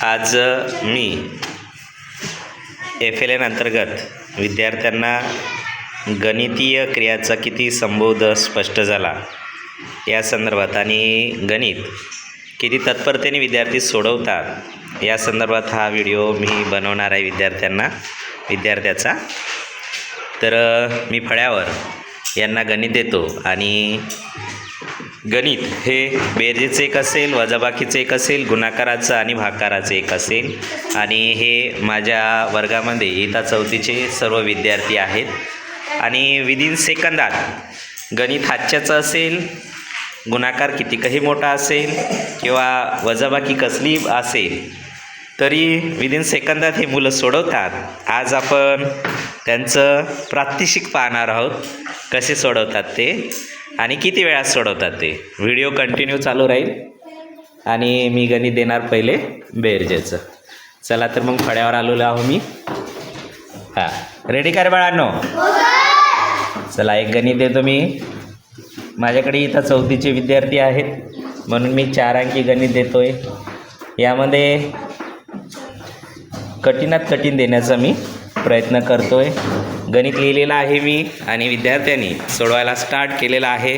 आज मी F L N अंतर्गत विद्यार्थ्यांना गणितीय क्रियाचा किती संबोध स्पष्ट झाला या संदर्भात आणि गणित किती तत्परतेने विद्यार्थी सोडवतात या संदर्भात हा व्हिडिओ मी बनवणार आहे विद्यार्थ्यांना विद्यार्थ्याचा. तर मी फळ्यावर यांना गणित देतो आणि गणित हे बेरजेचं एक असेल वजाबाकीचं एक असेल गुणाकाराचं आणि भाकाराचं एक असेल. आणि हे माझ्या वर्गामध्ये इयत्ता चौथीचे सर्व विद्यार्थी आहेत. आणि विदिन सेकंदात गणित हातच्याचं असेल गुणाकार कितीकही मोठा असेल किंवा वजाबाकी कसली असेल तरी विदिन सेकंदात हे मुलं सोडवतात. आज आपण त्यांचं प्रात्यक्षिक पाहणार आहोत. कसे सोडवतात ते? आणि किती वेळात सोडवतात ते? व्हिडिओ कंटिन्यू चालू राहील. आणि मी गणित देणार पहिले बेरजेचं. चला तर मग फळ्यावर आलेलो आहो मी. हां. रेडी कर बाळांनो? चला एक गणित देतो मी. माझ्याकडे इथं चौथीचे विद्यार्थी आहेत. म्हणून मी चार अंकी गणित देतोय. यामध्ये कठीणात कठीण देण्याचा मी प्रयत्न करतोय. गणित लिहिलेलं आहे मी आणि विद्यार्थ्यांनी सोडवायला स्टार्ट केलेलं आहे.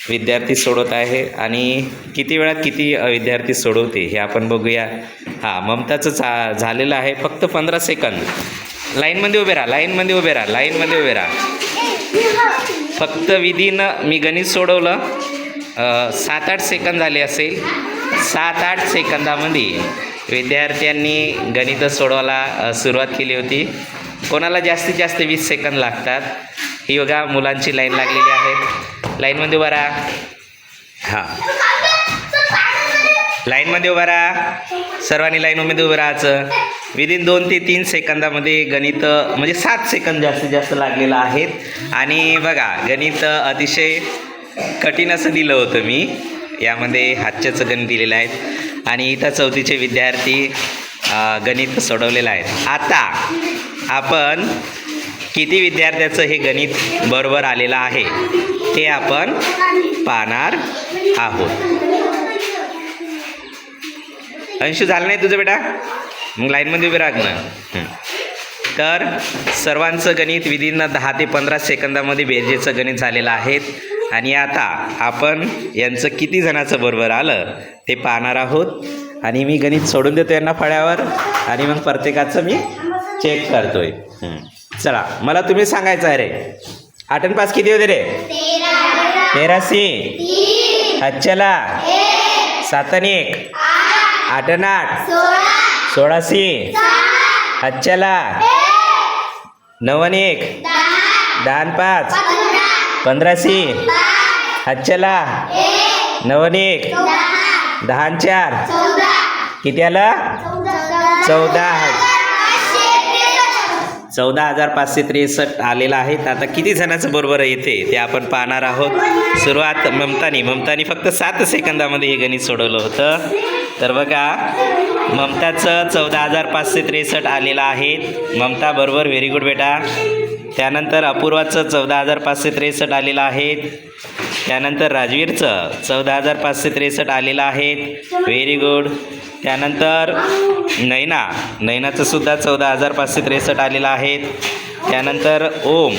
विद्यार्थी सोडवत आहे आणि किती वेळात किती विद्यार्थी सोडवते हे आपण बघूया. हां ममताचं झा झालेलं आहे फक्त पंधरा सेकंद लाईनमध्ये उभे राहा लाईनमध्ये उभे राहा लाईनमध्ये उभे राहा. फक्त विधीनं मी गणित सोडवलं. सात आठ सेकंद झाले असेल. सात आठ सेकंदामध्ये विद्यार्थ्यांनी गणित सोडवायला सुरुवात केली होती. कोणाला जास्तीत जास्त वीस सेकंद लागतात? ही बघा मुलांची लाईन लागलेली आहे. लाईनमध्ये उभा राहा. हां. लाईनमध्ये उभा राहा. सर्वांनी लाईनमध्ये उभं राहायचं. विदिन दोन ते तीन सेकंदामध्ये गणित म्हणजे सात सेकंद जास्तीत जास्त लागलेलं आहेत. आणि बघा गणित अतिशय कठीण असं दिलं होतं मी. यामध्ये हातच्याचं गणित दिलेलं आहे आणि इथं चौथीचे विद्यार्थी गणित सोडवलेलं आहे आता आपण किती विद्यार्थ्याचं हे गणित बरोबर आलेलं आहे ते आपण पाहणार आहोत. अंशू झालं नाही तुझं बेटा? मग लाईनमध्ये उभे राग ना तर सर्वांचं गणित विधीनं दहा ते पंधरा सेकंदामध्ये बेरजेचं गणित झालेलं आहे. आणि आता आपण यांचं किती जणाचं बरोबर आलं? ते पाहणार आहोत. आणि मी गणित सोडून देतो यांना फळ्यावर. आणि मग प्रत्येकाचं मी चेक करतोय. चला मला तुम्ही सांगायचं आहे रे. आठ आणि पाच किती होते रे? तेराशे अच्छला सात आणि एक. आठ आणि आठ. सोळाशे अच्छला नऊ आणि एक. दहा आणि पाच. पंधराशे अच्छला नऊ आणि एक. दहा चार. किती आलं? चौदा चौदा हजार पाचशे त्रेसष्ट आलेलं आहे. आता किती जणांचं बरोबर येते ते आपण पाहणार आहोत. सुरुवात ममतानी. ममतानी फक्त सात सेकंदामध्ये हे गणित सोडवलं होतं. तर बघा ममताचं चौदा हजार पाचशे त्रेसष्ट आलेलं आहे. ममता बरोबर? व्हेरी गुड बेटा. त्यानंतर अपूर्वाचं चौदा हजार पाचशे त्रेसष्ट आलेलं आहे. त्यानंतर राजवीरचं चौदा हजार पाचशे त्रेसष्ट आलेलं आहे. व्हेरी गुड त्यानंतर नैना नैनाचं सुद्धा चौदा हजार पाचशे त्रेसष्ट आलेलं आहे. त्यानंतर ओम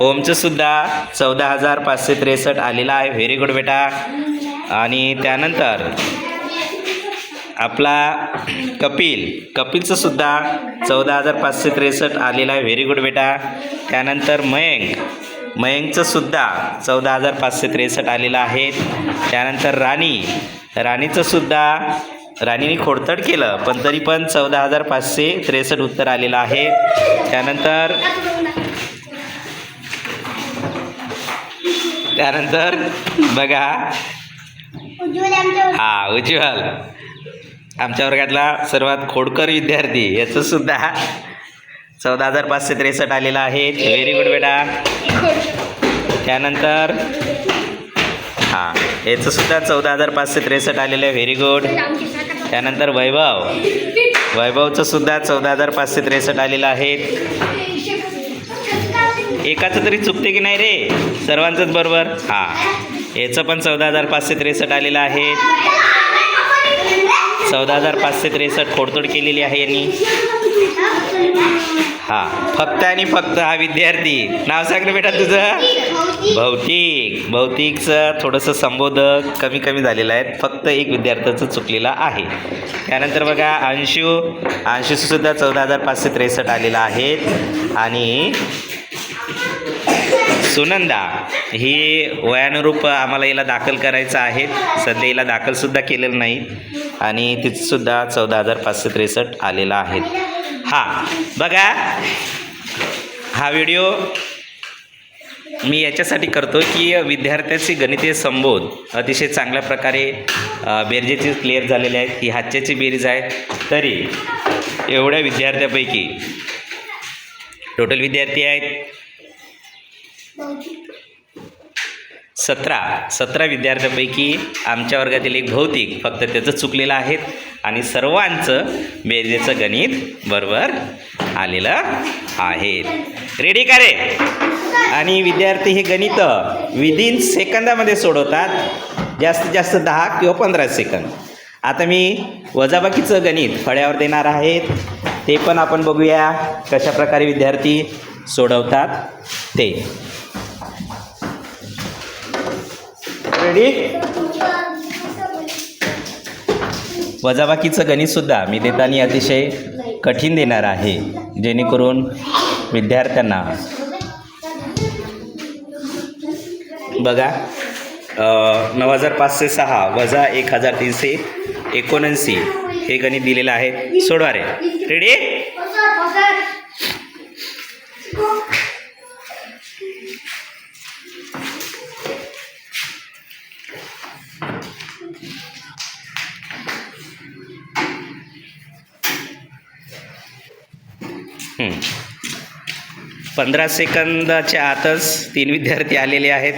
ओमचं सुद्धा चौदा हजार पाचशे त्रेसष्ट आलेलं आहे. व्हेरी गुड बेटा. आणि त्यानंतर आपला कपिल कपिलचं सुद्धा चौदा हजार पाचशे त्रेसष्ट आलेलं आहे. व्हेरी गुड बेटा. त्यानंतर मयंक मयंकचं सुद्धा चौदा हजार पाचशे त्रेसष्ट आलेलं आहे. त्यानंतर राणी. राणीचं सुद्धा राणीने खोडतड केलं पण तरी पण चौदा हजार पाचशे त्रेसष्ट उत्तर आलेलं आहे. त्यानंतर त्यानंतर बघा. हा उज्ज्वल. आमच्या वर्गातला सर्वात खोडकर विद्यार्थी याचं सुद्धा चौदा हजार पाचशे त्रेसष्ट आलेलं आहे. व्हेरी गुड बेटा. त्यानंतर हां याचं सुद्धा चौदा हजार पाचशे त्रेसष्ट आलेलं आहे. व्हेरी गुड त्यानंतर वैभव. वैभवचं सुद्धा चौदा हजार पाचशे त्रेसष्ट आलेलं आहे. एकाचं तरी चुकते की नाही रे? सर्वांचंच बरोबर? हां. याचं पण चौदा हजार पाचशे त्रेसष्ट आलेलं आहे. चौदा हजार पाचशे त्रेसष्ट खोडतोड केलेली आहे यांनी. हा फक्त आणि फक्त हा विद्यार्थी. नाव सांग बेटा तुझं. भौतिक. भौतिकचं थोडंसं संबोधक कमी कमी झालेलं आहे फक्त एक विद्यार्थ्याचं चुकलेलं आहे. त्यानंतर बघा अंशू. अंशूचं सुद्धा चौदा हजार पाचशे त्रेसष्ट आलेलं आहेत. आणि सुनंदा. ही वयानुरूप आम्हाला याला दाखल करायचं आहे. सध्या हिला दाखलसुद्धा केलेलं नाही. आणि तिथंसुद्धा चौदा हजार पाचशे त्रेसष्ट आलेला आहेत हां बघा. हा व्हिडिओ मी याच्यासाठी करतो की विद्यार्थ्याचे गणितीय संबोध अतिशय चांगल्या प्रकारे बेरजेचे क्लिअर झालेले आहेत ही हातच्याची बेरीज आहे तरी एवढ्या विद्यार्थ्यापैकी टोटल विद्यार्थी आहेत. सतरा सतरा विद्यार्थ्यांपैकी आमच्या वर्गातील एक भौतिक फक्त त्याचं चुकलेलं आहेत आणि सर्वांचं बेरजेचं गणित बरोबर आलेलं आहे. रेडी का रे? आणि विद्यार्थी हे गणित विदिन सेकंदामध्ये सोडवतात. जास्तीत जास्त दहा किंवा पंधरा सेकंद आता मी वजाबाकीचं गणित फळ्यावर देणार आहेत. ते पण आपण बघूया कशा प्रकारे विद्यार्थी सोडवतात ते. रेडी वजाबाकीचं गणितसुद्धा मी देताना अतिशय कठीण देणार आहे. जेणेकरून विद्यार्थ्यांना बघा नऊ हजार पाचशे सहा वजा एक हजार तीनशे एकोणऐंशी हे गणित दिलेलं आहे. सोडवा रे. रेडी पंधरा सेकंदाच्या आतच तीन विद्यार्थी आलेले आहेत.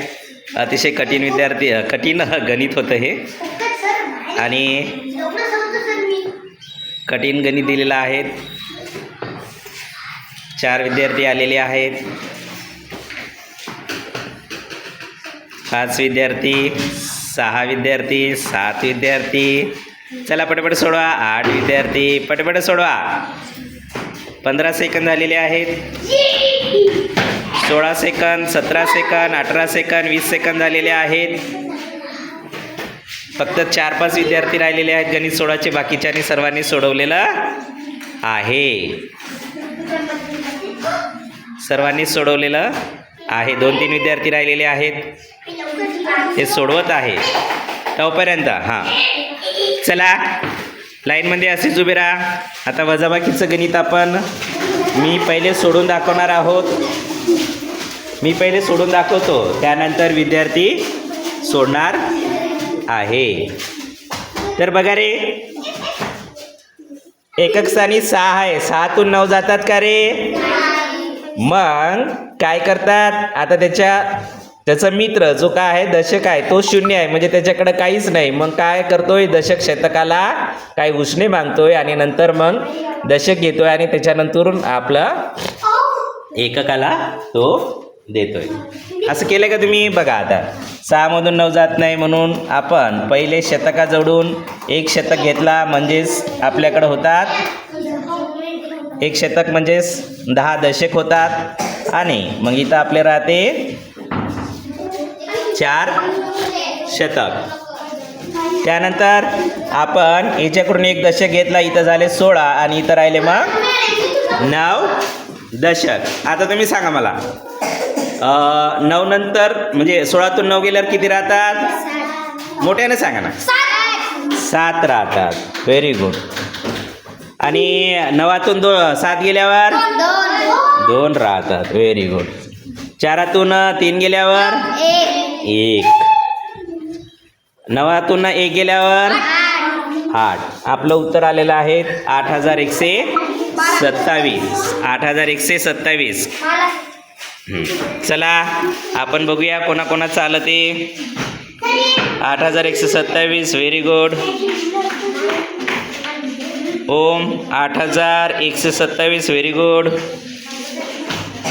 अतिशय कठीण विद्यार्थी कठीण गणित होतं हे. आणि कठीण गणित दिलेलं आहे. चार विद्यार्थी आलेले आहेत. पाच विद्यार्थी सहा विद्यार्थी सात विद्यार्थी. चला पटपट सोडवा. आठ विद्यार्थी पटपट सोडवा. पंधरा सेकंद झालेले आहेत. सोळा सेकंद सतरा सेकंद अठरा सेकंद वीस सेकंद झालेले आहेत. फक्त चार पाच विद्यार्थी राहिलेले आहेत. गणित सोडाचे बाकीच्यानी सर्वांनी सोडवलेलं आहे. सर्वांनी सोडवलेलं आहे. दोन तीन विद्यार्थी राहिलेले आहेत. हे सोडवत आहे. तोपर्यंत हां. चला लाईनमध्ये असेच उभे राहा. आता वजाबाकीचं गणित आपण मी पहिले सोडून दाखवणार आहोत. मी पहिले सोडून दाखवतो. त्यानंतर विद्यार्थी सोडणार आहे. तर बघा रे. एकक स्थानी सहा आहे. सहातून नऊ जातात का रे? मग काय करतात? आता त्याच्या त्याचा मित्र जो काय आहे दशक आहे तो शून्य आहे. म्हणजे त्याच्याकडे काहीच नाही. मग काय करतोय? दशक शतकाला काय उष्णे मागतोय आणि नंतर मग दशक घेतोय आणि त्याच्यानंतर आपलं एककाला तो देतोय. असं केलं का तुम्ही? बघा आता. सहामधून नऊ जात नाही म्हणून आपण पहिले शतकाजवळून एक शतक घेतला म्हणजेच आपल्याकडं होतात. एक शतक म्हणजेच दहा दशक होतात. आणि मग इथं आपले राहते चार शतक. त्यानंतर आपण याच्याकडून एक दशक घेतला इथं झाले सोळा आणि इथं राहिले मग नऊ दशक. आता तुम्ही सांगा मला. नऊ नंतर म्हणजे सोळातून नऊ गेल्यावर किती राहतात? मोठ्याने सांगा ना. सात राहतात. व्हेरी गुड आणि नवातून दो सात गेल्यावर? दोन राहतात. व्हेरी गुड चारातून तीन गेल्यावर? एक. नवातून एक गेल्यावर? आठ. आपलं उत्तर आलेलं आहे आठ हजार एकशे सत्तावीस. आठ हजार एकशे सत्तावीस. चला आपण बघूया कोणाकोणाचं आलं ते. आठ हजार एकशे सत्तावीस व्हेरी गुड ओम आठ हजार एकशे सत्तावीस व्हेरी गुड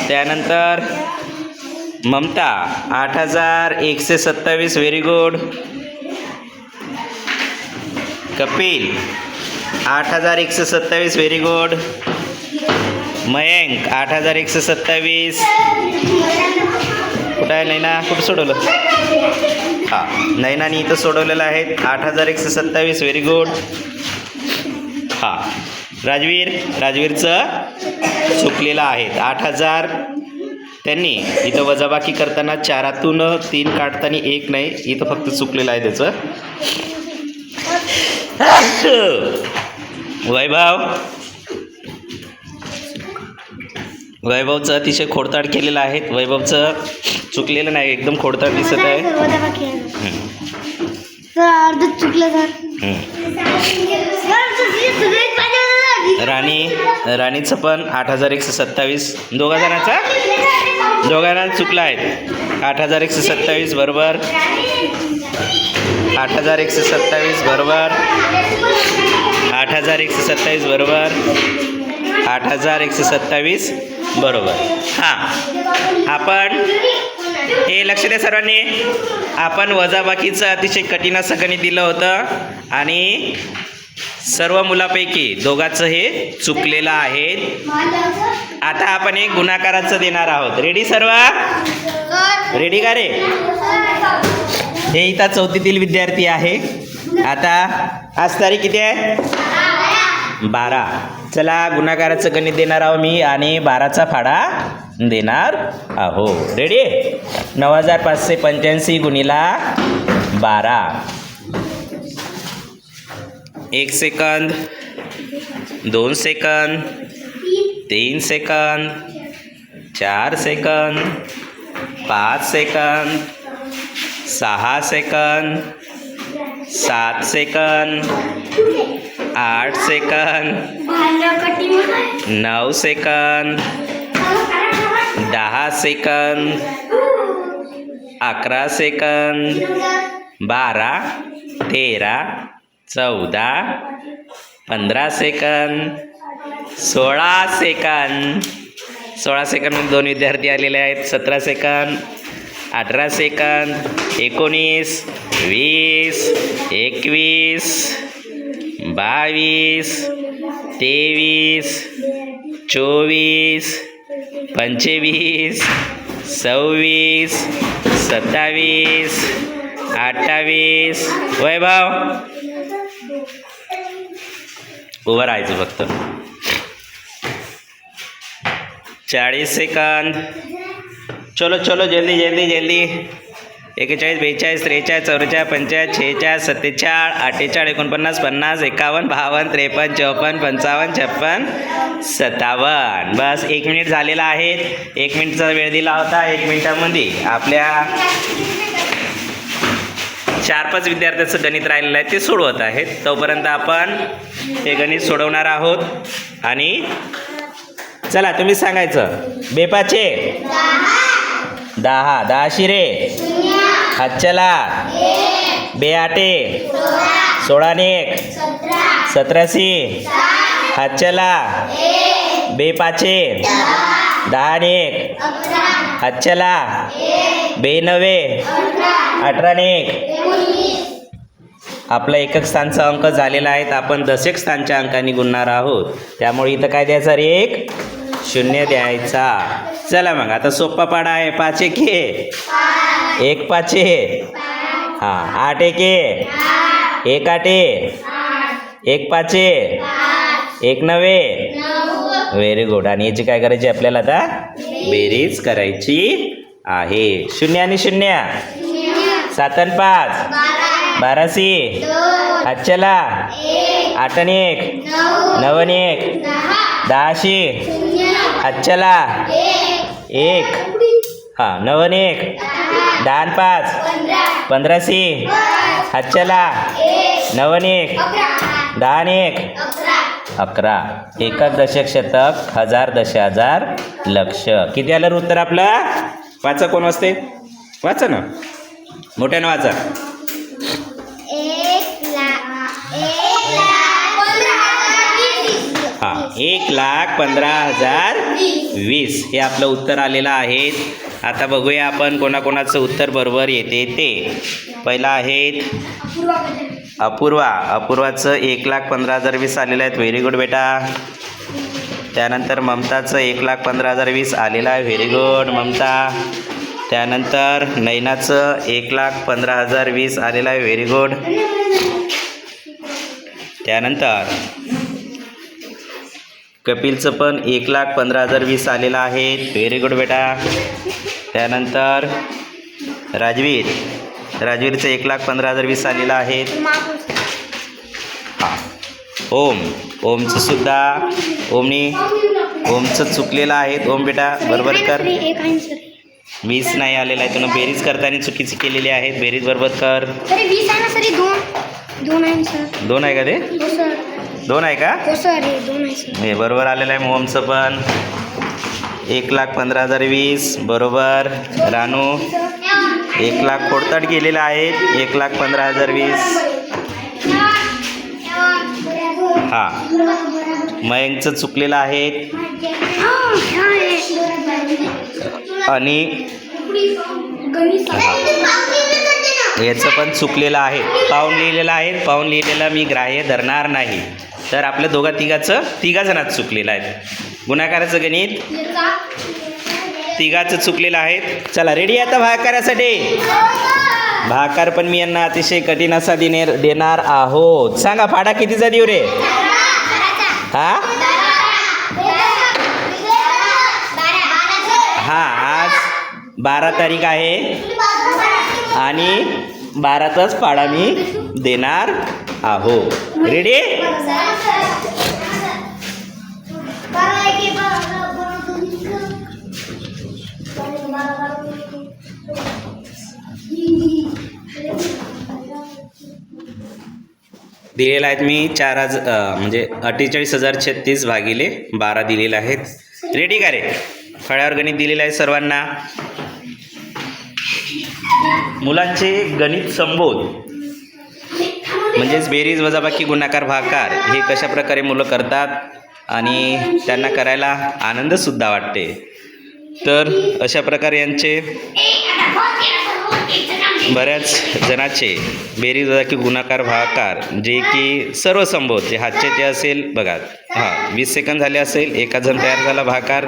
त्यानंतर ममता आठ हजार एकशे सत्तावीस व्हेरी गुड कपिल आठ हजार एकशे सत्तावीस व्हेरी गुड मयंक आठ हजार एकशे सत्तावीस. कुठं आहे नैना? कुठं सोडवलं? हां नैनानी इथं सोडवलेलं आहे आठ हजार एकशे सत्तावीस व्हेरी गुड हां. राजवीर राजवीरचं चुकलेलं आहे आठ हजार. त्यांनी इथं वजाबाकी करताना चारातून तीन काढताना एक नाही इथं फक्त चुकलेलं आहे त्याचं. वैभव वैभवचं अतिशय खोडताड केलेलं आहे. वैभवचं चुकलेलं नाही एकदम खोडताड दिसत आहे. राणी राणीचं पण आठ हजार एकशे सत्तावीस. दोघा जणांचा? दोघांना चुकलं आहे. आठ हजार एकशे सत्तावीस बरोबर. आठ हजार एकशे सत्तावीस बरोबर. आठ हजार एकशे सत्तावीस बरोबर. आठ हजार एकशे सत्तावीस. बरोबर. हां. आपण हे लक्ष द्या सर्वांनी. आपण वजाबाकीचं अतिशय कठीण असं गणित दिलं होतं. आणि सर्व मुलापैकी दोघांचं हे चुकलेलं आहे. आता आपण एक गुणाकाराचं देणार आहोत. रेडी सर्व? रेडी का रे? हे इथं चौथीतील विद्यार्थी आहे. आता आज तारीख किती आहे? बारा. चला गुणाकाराचं गणित देणार आहो मी आणि बाराचा फाडा देणार आहो रेडी नऊ हजार पाचशे पंच्याऐंशी गुणिला बारा. एक सेकंद दोन सेकंद तीन सेकंद चार सेकंद पाच सेकंद सहा सेकंद सात सेकंद आठ सेकंद. नऊ सेकंद. दहा सेकंद. अकरा सेकंद. बारा तेरा चौदा पंधरा सेकंद. सोळा सेकंद. सोळा सेकंद दोन विद्यार्थी आलेले आहेत. सतरा सेकंद. अठरा सेकंद. एकोणीस वीस एकवीस बावीस तेवीस चोवीस पंचवीस सव्वीस सत्तावीस अठ्ठावीस. वैभव उभं राहायचं फक्त. चाळीस सेकंद. चलो चलो जल्दी जल्दी जल्दी. एकेचाळीस बेचाळीस त्रेचाळीस चौवेचाळीस पंचेचाळीस छेचाळीस सत्तेचाळीस अठ्ठेचाळीस एकोणपन्नास पन्नास एकावन्न बावन्न त्रेपन्न चौपन्न पंचावन्न छप्पन सत्तावन्न. बस एक मिनिट झालेला आहे. एक मिनिटचा वेळ दिला होता. एक मिनिटामध्ये आपल्या चार पाच विद्यार्थ्याचं गणित राहिलेलं आहे. ते सोडवत आहेत. तोपर्यंत आपण हे गणित सोडवणार आहोत. आणि चला तुम्ही सांगायचं. बेपाचे. दहा. दहा शिरे. हातचला बे आटे सोळाने एक. सतराशे. हातचला बे पाचे दहाने एक. हातचला बे नवे अठराने एक. आपला एकक स्थानचा अंक झालेला आहे आपण दशक स्थानच्या अंकाने गुणणार आहोत. त्यामुळे इथं काय द्यायचं रे? एक. शून्य द्यायचा. चला मग आता सोप्पा पाडा आहे. पाच एक. एक पाचे हां आठ एके. एक आठे. एक पाचे एक नवे. व्हेरी गुड आणि याची काय करायची आपल्याला आता? बेरीज करायची आहे. शून्य आणि शून्य. सात आणि पाच. बाराशे. हातचला आठ आणि एक. नऊ आणि एक. दहाशे. हातचला एक. हां नऊ आणि एक. दहा आणि पाच. पंधराशे हातचला नऊ आणि एक दहा आणि एक अकरा. एकक दशक शतक हजार दश हजार लक्ष. किती आलं उत्तर आपलं? वाचा कोण वाचते वाचा ना. मोठ्यानं वाचा. एक लाख पंधरा हजार वीस हे आपलं उत्तर आलेलं आहे. आता बघूया आपण कोणाकोणाचं उत्तर बरोबर येते ते. पहिला आहे अपूर्वा. अपूर्वाचं एक लाख पंधरा हजार वीस आलेलं आहेत. व्हेरी गुड बेटा. त्यानंतर ममताचं एक लाख पंधरा हजार वीस आलेलं आहे. Very good Mamata. त्यानंतर नैनाचं एक लाख पंधरा हजार वीस आलेलं आहे. व्हेरी गुड त्यानंतर कपिलचं पण एक लाख पंधरा हजार वीस आलेलं आहे. व्हेरी गुड बेटा. त्यानंतर राजवीर. राजवीरचं एक लाख पंधरा हजार वीस आलेलं आहे. हां. ओम. ओमचं सुद्धा. ओमनी. ओमचं चुकलेलं आहे. ओम बेटा बरोबर कर. वीस नाही आलेलं आहे. तुला बेरीज करताना चुकीची केलेली आहे. बेरीज बरोबर कर. दोन आहे का ते? हो सर. दोन आहे का? हो सर हे दोन आहे सर. हे बरोबर आलेलं आहे ओमचं पण. एक लाख पंधरा हजार वीस बरोबर. रानू एक लाख कोडताट गेलेलं आहे. एक लाख पंधरा हजार वीस. हां. मयंकचं चुकलेलं आहे. आणि याचं पण चुकलेलं आहे. पाहून लिहिलेलं आहे. पाहून लिहिलेलं मी ग्राह्य धरणार नाही. तर आपलं दोघा तिघाचं तिघा जणात चुकलेलं आहे. गुणाकाराचं गणित तिघाचं चुकलेलं आहे. चला रेडी आता भाकारासाठी? भाकार पण मी यांना अतिशय कठीण असा देणार देणार आहोत. सांगा फाडा कितीचा देऊ रे हा? हा आज बारा तारीख आहे. आणि बाराचाच फाडा मी देणार आहो. रेडी दिलेला आहेत मी चार आज म्हणजे अठ्ठेचाळीस हजार छत्तीस भागिले बारा दिलेले आहेत. रेडी का रे? फळ्यावर गणित दिलेलं आहे सर्वांना. मुलांचे गणित संबोध. म्हणजेच बेरीज वजाबाकी गुणाकार भाकार हे कशा प्रकारे मुलं करतात आणि त्यांना करायला आनंदसुद्धा वाटते. तर अशा प्रकारे यांचे बऱ्याच जणाचे बेरीज वजाकी गुणाकार भाकार जे की सर्व संबोध जे हातचे ते असेल बघा हां वीस सेकंद झाले असेल एका जण तयार झाला भाकार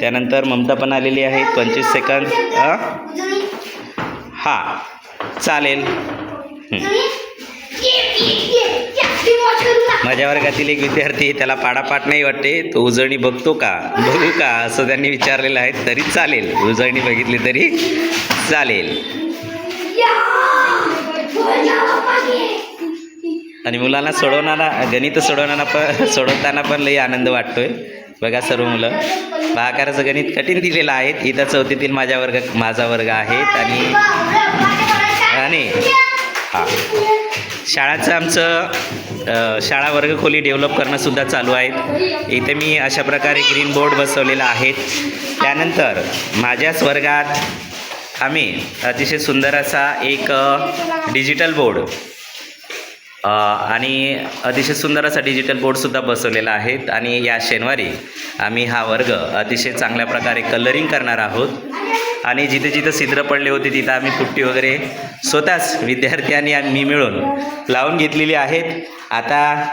त्यानंतर ममता पण आलेली आहे पंचवीस सेकंद हां चालेल. माझ्या वर्गातील एक विद्यार्थी त्याला पाडापाठ नाही वाटते. तो उजळणी बघतो का? बघू का? असं त्यांनी विचारलेलं आहे. तरी चालेल. उजळणी बघितली तरी चालेल. आणि मुलांना सोडवणारा गणित सोडवणारा पण सोडवताना पण लई आनंद वाटतोय. बघा सर्व मुलं. भाकाराचं गणित कठीण दिलेलं आहे. इथं चौथीतील माझ्या वर्ग माझा वर्ग आहेत आणि आणि हां. शाळाचं आमचं शाळा वर्गखोली डेव्हलप करणंसुद्धा चालू आहे. इथे मी अशा प्रकारे ग्रीन बोर्ड बसवलेला आहे. त्यानंतर माझ्याच वर्गात आम्ही अतिशय सुंदर असा एक डिजिटल बोर्ड आणि अतिशय सुंदर असा डिजिटल बोर्डसुद्धा बसवलेला आहे. आणि या शनिवारी आम्ही हा वर्ग अतिशय चांगल्या प्रकारे कलरिंग करणार आहोत. आणि जिथे जिथं सिद्र पडले होते तिथं आम्ही पुट्टी वगैरे स्वतःच विद्यार्थ्यांनी आणि मी मिळून लावून घेतलेली आहेत. आता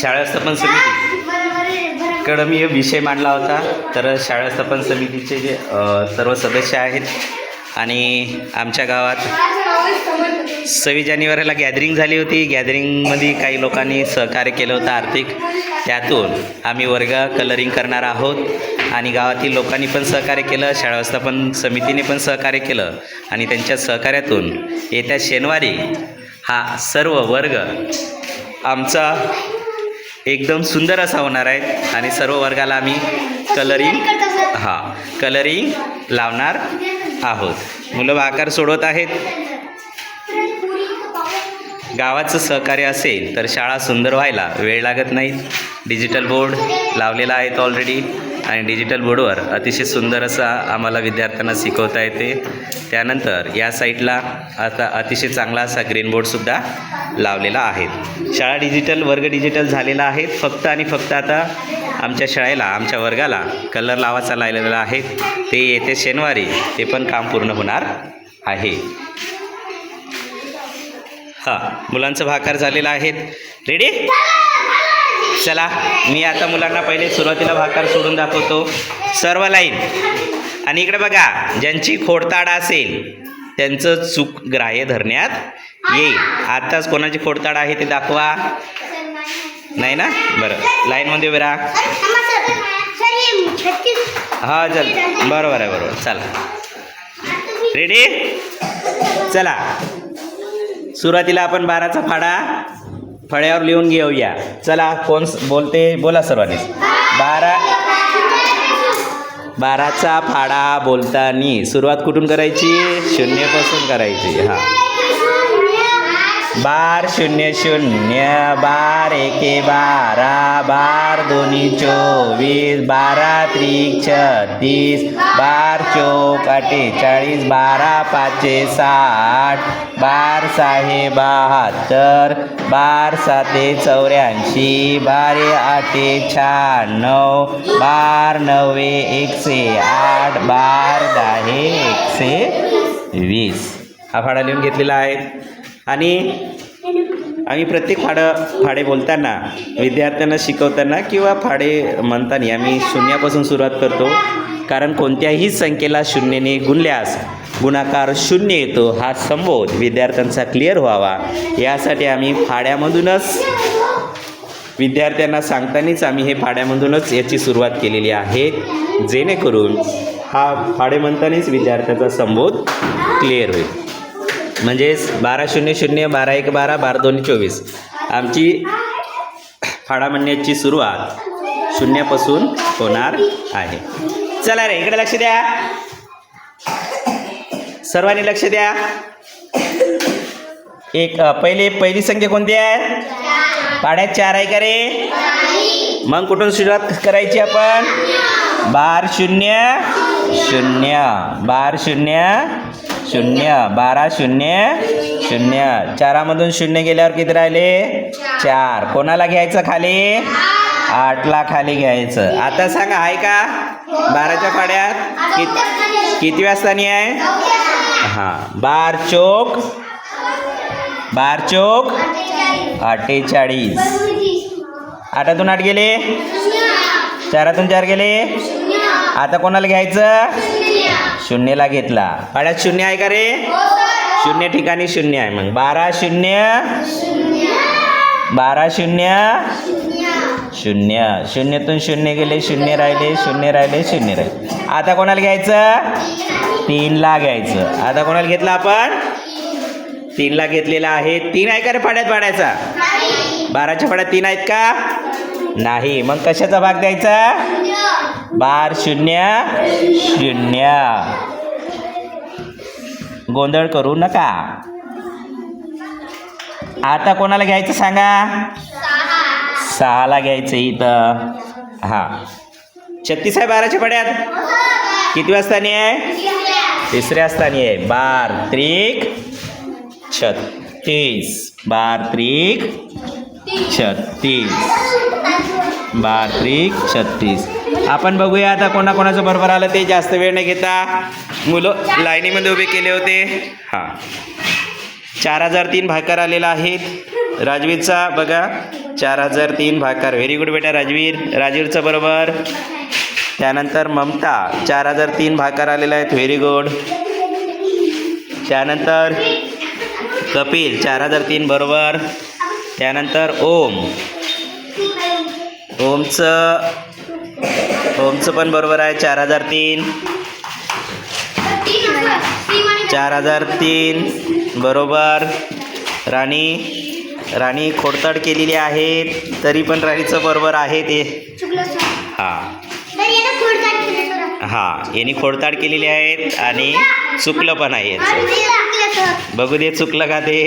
शाळा स्थापन समिती. कडं मी विषय मांडला होता तर शाळा स्थापन समितीचे जे सर्व सदस्य आहेत आणि आमच्या गावात सव्वीस जानेवारीला गॅदरिंग झाली होती. गॅदरिंगमध्ये काही लोकांनी सहकार्य केलं होतं आर्थिक. त्यातून आम्ही वर्ग कलरिंग करणार आहोत. आणि गावातील लोकांनी पण सहकार्य केलं शाळा व्यवस्थापन समितीने पण सहकार्य केलं आणि त्यांच्या सहकार्यातून येत्या शनिवारी हा सर्व वर्ग आमचा एकदम सुंदर असा होणार आहे आणि सर्व वर्गाला आम्ही कलरिंग हां कलरिंग लावणार आहोत. मुलं आकार सोडवत आहेत. गावाचं सहकार्य असेल तर शाळा सुंदर व्हायला वेळ लागत नाही. डिजिटल बोर्ड लावलेला आहे ऑलरेडी आणि डिजिटल बोर्डवर अतिशय सुंदर असा आम्हाला विद्यार्थ्यांना शिकवता येते. त्यानंतर या साईटला आता अतिशय चांगला असा ग्रीन बोर्डसुद्धा लावलेला आहे. शाळा डिजिटल वर्ग डिजिटल झालेला आहे. फक्त आणि फक्त आता आमच्या शाळेला आमच्या वर्गाला कलर लावायचा लागलेला आहे. ते येते शनिवारी ते पण काम पूर्ण होणार आहे. हां मुलांचं भाकार झालेलं आहे. रेडी चला मी आता मुलांना पहिले सुरुवातीला भाकार सोडून दाखवतो. सर्व लाईन. आणि इकडे बघा ज्यांची खोडताड असेल त्यांचं चूक ग्राह्य धरण्यात येईल. आत्ताच कोणाची खोडताड आहे ते दाखवा. नाही ना? बरं. लाईनमध्ये उभे राहा. हा चल. बरोबर आहे बरोबर. चला. रेडी चला. सुरुवातीला आपण बाराचा फाडा. फळ्यावर लिहून घेऊया. चला कोण बोलते बोला सर्वांनी. बारा बाराचा फाडा बोलतानी सुरुवात कुठून करायची? शून्यपासून करायची हां. बार शून्य शून्य बार एके बारा बार दोन्ही चोवीस बारा त्रिक छत्तीस बार चौक अठ्ठेचाळीस बारा पाचशे साठ. बार साहे बहात्तर बार साते चौऱ्याऐंशी बारे आठे शहाण्णव बार नव्वे एकशे आठ बार दहा एकशे वीस. हा फाडा लिहून घेतलेला आहे. आणि आम्ही प्रत्येक फाडं फाडे बोलताना विद्यार्थ्यांना शिकवताना किंवा फाडे म्हणताना आम्ही शून्यापासून सुरुवात करतो. कारण कोणत्याही संख्येला शून्यने गुणल्यास गुणाकार शून्य येतो हा संबोध विद्यार्थ्यांचा क्लिअर व्हावा. यासाठी आम्ही फाड्यामधूनच विद्यार्थ्यांना सांगतानाच आम्ही हे फाड्यामधूनच याची सुरुवात केलेली आहे. जेणेकरून हा फाडे म्हणतानाच विद्यार्थ्याचा संबोध क्लिअर होईल. म्हणजेच बारा शून्य शून्य बारा एक बारा बारा दोन चोवीस. आमची फाडा म्हणण्याची सुरुवात शून्यापासून होणार आहे. चला रे इकडे लक्ष द्या. सर्वांनी लक्ष द्या. एक पहिले पहिली संख्या कोणती आहे? पाड्यात चार आहे का रे? मग कुठून सुरुवात करायची आपण? बार शून्य शून्य. बार शून्य शून्य. बारा शून्य शून्य. चारामधून शून्य गेल्यावर किती राहिले? चार. कोणाला घ्यायचं खाली? आठला खाली घ्यायचं. आता सांगा आहे का? बाराच्या पाड्यात कित किती वाजतानी आहे? हां. बार चौक. बार चौक. अठ्ठेचाळीस. आठातून आठ गेले? चारातून चार गेले? आता कोणाला घ्यायचं? शून्यला घेतला. पाड्यात शून्य आहे का रे? शून्य ठिकाणी शून्य आहे. मग बारा शून्य. बारा शून्य. शून्य. शून्यातून शून्य गेले शून्य राहिले शून्य राहिले शून्य राहिले. आता कोणाला घ्यायचं? तीनला घ्यायचं. आता कोणाला घेतलं आपण? तीनला घेतलेला आहे. तीन आहे का रे पाड्यात पाडायचा बाराच्या पाड्यात तीन आहेत का? नाही. मग कशाचा भाग द्यायचा? बार शून्य. शून्य. गोंधळ करू नका. आता कोणाला घ्यायचं सांगा? सहाला घ्यायचं इथं. हां. छत्तीस आहे बाराच्या पाड्यात किती वाजतानी आहे तिसऱ्या स्थानी आहे. बार त्रिक छत्तीस बार त्रिक छत्तीस बार त्रिक छत्तीस आपण बघूया आता कोणाकोणाचं बरोबर आलं ते. जास्त वेळ न घेता मुलं लाईनीमध्ये उभे केले होते. हां. चार हजार तीन भाकर आलेला आहेत. राजवीरचा बघा. चार हजार तीन भाकर. व्हेरी गुड बेटा राजवीर. राजवीरचं बरोबर. त्यानंतर ममता चार हजार तीन भाकर आलेल्या आहेत. व्हेरी गुड त्यानंतर कपिल चार हजार तीन बरोबर. त्यानंतर ओम. ओमचं ओमचं पण बरोबर आहे चार हजार तीन. चार हजार तीन बरोबर. राणी राणी खोडताड केलेली आहेत तरी पण राणीचं बरोबर आहे ते. हां. हां यांनी खोडताड केलेली आहेत आणि चुकलं पण आहे याचं. बघू दे चुकलं का ते?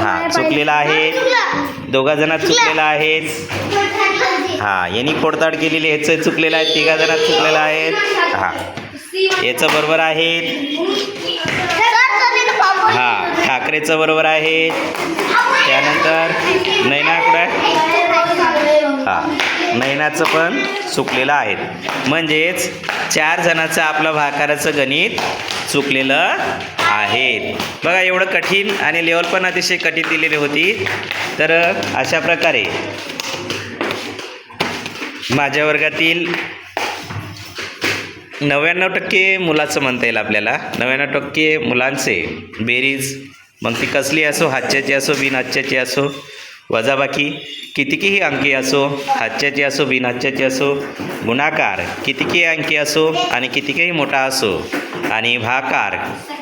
हां चुकलेलं आहे. दोघा जणात चुकलेलं आहेत. हां यांनी खोडताड केलेली ह्याचं चुकलेलं आहे तिघा जणात चुकलेलं आहेत. हां याचं बरोबर आहे. हां ठाकरे ठाकरेचं बरोबर आहे. त्यानंतर नैना कुठं आहे? हां. नैनाचं पण चुकलेलं आहे. म्हणजेच चार जणाचं आपलं भाकाराचं गणित चुकलेलं आहे. बघा एवढं कठीण आणि लेवल पण अतिशय कठीण दिलेली होती. तर अशा प्रकारे माझ्या वर्गातील नव्याण्णव टक्के मुलाचं म्हणता येईल आपल्याला. नव्याण्णव टक्के मुलांचे बेरीज. मग ती कसली असो हातच्याची असो बिन हातच्याची असो वजाबाकी कितीकीही अंकी असो हातच्याची असो बिनहातच्याची असो गुणाकार कितीकी अंकी असो आणि कितीकही मोठा असो आणि भाकार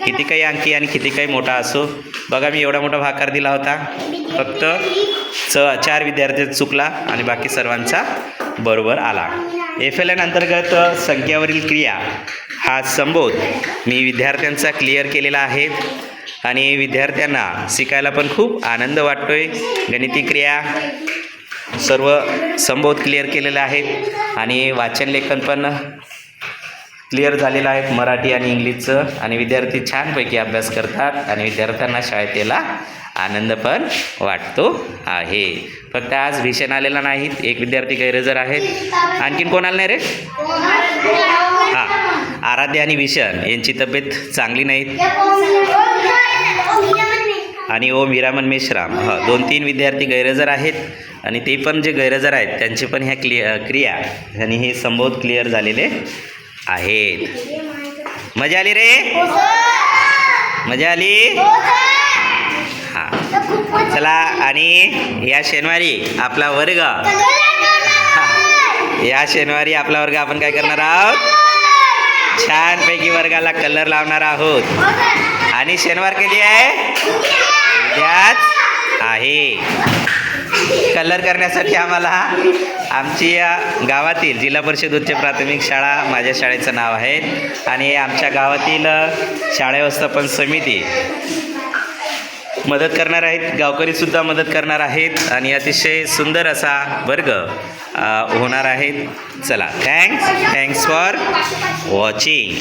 किती काही अंकी आणि किती काही मोठा असो. बघा मी एवढा मोठा भाकार दिला होता. फक्त च चार विद्यार्थी चुकला आणि बाकी सर्वांचा बरोबर आला. एफ एल एन अंतर्गत संख्यावरील क्रिया हा संबोध मी विद्यार्थ्यांचा क्लिअर केलेला आहे. आणि विद्यार्थ्यांना शिकायला पण खूप आनंद वाटतोय. गणिती क्रिया सर्व संबोध क्लिअर केलेले आहेत आणि वाचन लेखन पण क्लिअर झालेलं आहे. मराठी आणि इंग्लिशचं. आणि विद्यार्थी छानपैकी अभ्यास करतात आणि विद्यार्थ्यांना शाळेत यायला आनंद पण वाटतो आहे. फक्त आज भीषण आलेला नाहीत. एक विद्यार्थी गैरहजर आहेत. आणखीन कोण आलं नाही रे? हां. आराध्य आणि भीषण यांची तब्येत चांगली नाहीत. आणि ओम हिरामन मेश्राम. ह दोन तीन विद्यार्थी गैरहजर आहेत आणि ते पण जे गैरहजर आहेत त्यांचे पण ह्या क्लिअ क्रिया आणि हे संबोध क्लिअर झालेले आहेत. मजा आली रे? मजा आली? हां. चला आणि या शनिवारी आपला वर्ग. या शनिवारी आपला वर्ग आपण काय करणार आहोत? छानपैकी वर्गाला कलर लावणार आहोत. आणि शनिवार कधी आहे? उद्याच आहे. कलर करण्यासाठी आम्हाला आमची या गावातील जिल्हा परिषद उच्च प्राथमिक शाळा माझ्या शाळेचं नाव आहे. आणि आमच्या गावातील शाळा व्यवस्थापन समिती मदत करणार आहेत. गावकरीसुद्धा मदत करणार आहेत आणि अतिशय सुंदर असा वर्ग होणार आहेत. चला थँक्स थँक्स फॉर वॉचिंग